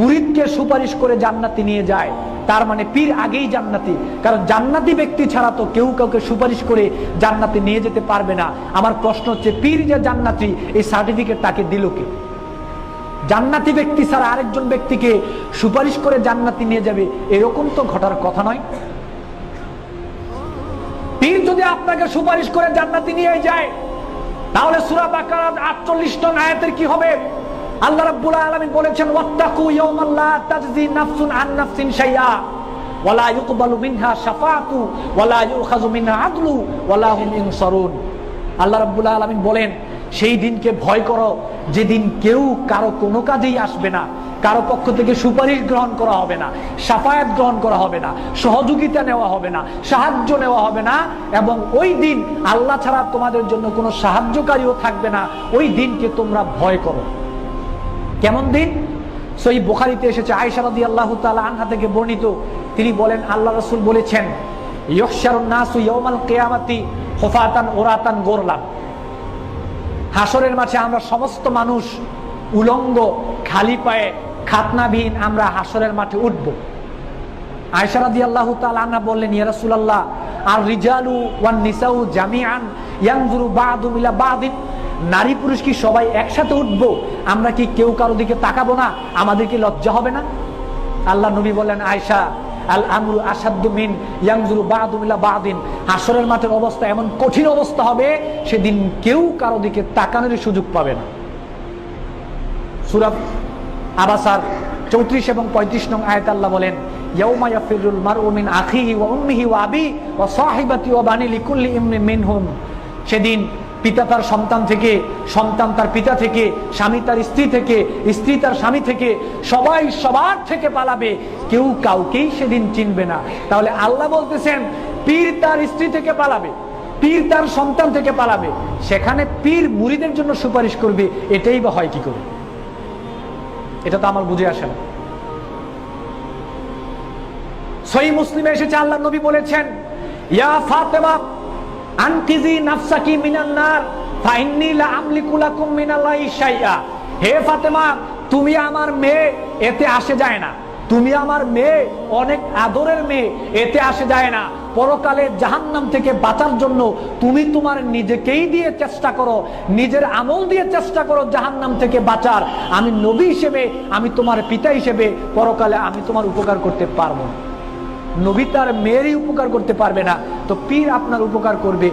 মুরিদকে সুপারিশ করে জান্নাতি নিয়ে যায়। তার মানে পীর আগেই জান্নাতি। কারণ জান্নাতি ব্যক্তি ছাড়া তো কেউ কাউকে সুপারিশ করে জান্নাতি নিয়ে যেতে পারবে না। আমার প্রশ্ন হচ্ছে, পীর যে জান্নাতি, এই সার্টিফিকেট তাকে দিল কে? জান্নাতি ব্যক্তি ছাড়া আরেকজন ব্যক্তিকে সুপারিশ করে জান্নাতি নিয়ে যাবে, এরকম তো ঘটার কথা নয়। পীর যদি আপনাকে সুপারিশ করে জান্নাতি নিয়ে যায়, তাহলে সূরা বাকারা 48 নং আয়াতের কি হবে? আল্লাহ রাব্বুল আলামিন বলেছেন, ওয়াত্তাকু ইয়াওমান লা তাজজি নাফসুন আন নাফসিন শাইআ। ওয়ালা ইউকবালু মিনহা শাফাআতু। ওয়ালা ইউখাযু মিনহা আদলু। ওয়ালা হুম ইনসারুন। আল্লাহ রাব্বুল আলামিন বলেন, সেই দিনকে ভয় করো, যেদিন কেউ কারও কোনো কাজেই আসবে না। কারও পক্ষ থেকে সুপারিশ গ্রহণ করা হবে না, সাফায়াত গ্রহণ করা হবে না, সহযোগিতা নেওয়া হবে না, সাহায্য নেওয়া হবে না এবং ওই দিন আল্লাহ ছাড়া তোমাদের জন্য কোনো সাহায্যকারীও থাকবে না। ওই দিনকে তোমরা ভয় করো। কেমন দিন? সই বোখারিতে এসেছে আয়সা রাদি আল্লাহ তালা আনহা থেকে বর্ণিত। তিনি বলেন, আল্লাহ রসুল বলেছেন হাসরের মাঝে আমরা সমস্ত মানুষ উলঙ্গ, খালি পায়ে খাতনাবিহীন আমরা হাসরের মাঠে উঠব। আয়সারাদি আল্লাহ তালা বললেন ইয়ারসুল্লাহ আর রিজালু ওয়ান নিসাউ জামিয়ান ইয়ানজুরু বাদু মিলা বাদিন। নারী পুরুষ কি সবাই একসাথে উঠবো? আমরা কি কেউ কারও দিকে তাকাবো না? আমাদের কি লজ্জা হবে না? আল্লাহ নবী বলেন আয়সা আল আমরু আসাদ্দুমিন ইয়াংজুরু বাদু মিলা বাদিন। হাসরের মাঠের অবস্থা এমন কঠিন অবস্থা হবে, সেদিন কেউ কারও দিকে তাকানোর সুযোগ পাবে না। সুরাব আবাসার চৌত্রিশ এবং পঁয়ত্রিশ নং আয়াত আল্লাহ বলেন, ইয়াউমা ইয়াফিরুল মারউ মিন আখিহি ওয়া উম্মিহি আবি ওয়া সাহিবাতি ওয়া বানি লিকুল্লি ইমরিন মিনহুম। সেদিন পিতা তার সন্তান থেকে, সন্তান তার পিতা থেকে, স্বামী তার স্ত্রী থেকে, স্ত্রী তার স্বামী থেকে, সবাই সবার থেকে পালাবে। কেউ কাউকেই সেদিন চিনবে না। তাহলে আল্লাহ বলতেছেন, পীর তার স্ত্রী থেকে পালাবে, পীর তার সন্তান থেকে পালাবে। সেখানে পীর মুড়িদের জন্য সুপারিশ করবে, এটাই বা হয় কি করে? এটা তো আমার বুঝে আসে না। সই মুসলিমে এসেছে আল্লাহ নবী বলেছেন, ইয়া ফাতেমা আনকিজি নাফসাকি মিনান নার ফাইন্নি লা মিনাল্লাহি শাইআ। হে ফাতেমা, তুমি আমার মেয়ে, এতে আসে যায় না। তুমি আমার মেয়ে, অনেক আদরের মেয়ে, এতে আসে যায় না। পরকালে জাহান্নাম থেকে বাঁচার জন্য তুমি তোমার নিজেকেই দিয়ে চেষ্টা করো, নিজের আমল দিয়ে চেষ্টা করো জাহান্নাম থেকে বাঁচার। আমি নবী হিসেবে, আমি তোমার পিতা হিসেবে পরকালে আমি তোমার উপকার করতে পারব নবী তার মেয়েরই উপকার করতে পারবে না। তো পীর আপনার উপকার করবে।